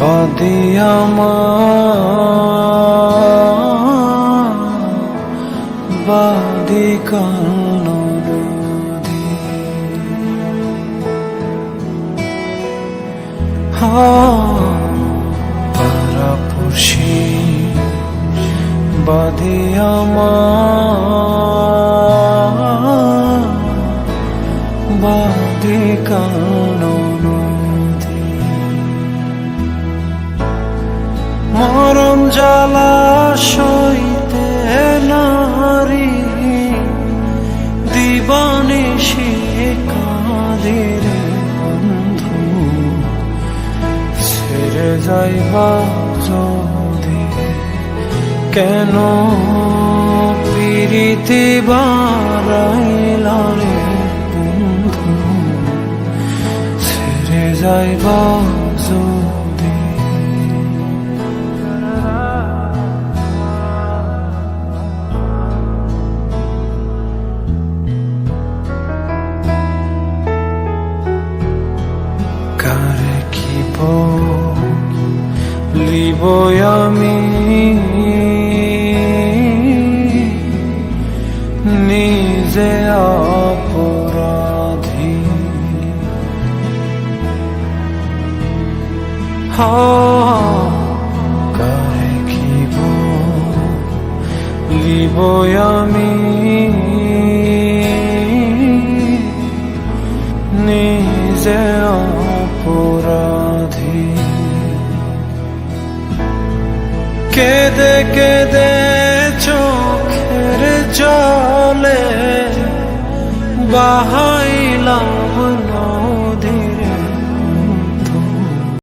বাদিয়ামা বাদি কানদি হা পরপশি বাদিয়ামা বাদে মরম জ্বালা সইতে নারী। দিবানে সে কাদের বন্ধু। ছেড়ে যাইবা যদি, কেন প্রীতি বারাইলা বন্ধু? ছেড়ে যাইবা লিব আমি। নিজে অপরাধী। কারে কি লিব আমি? কেদে কেদে চোখের জলে বাহাইলাম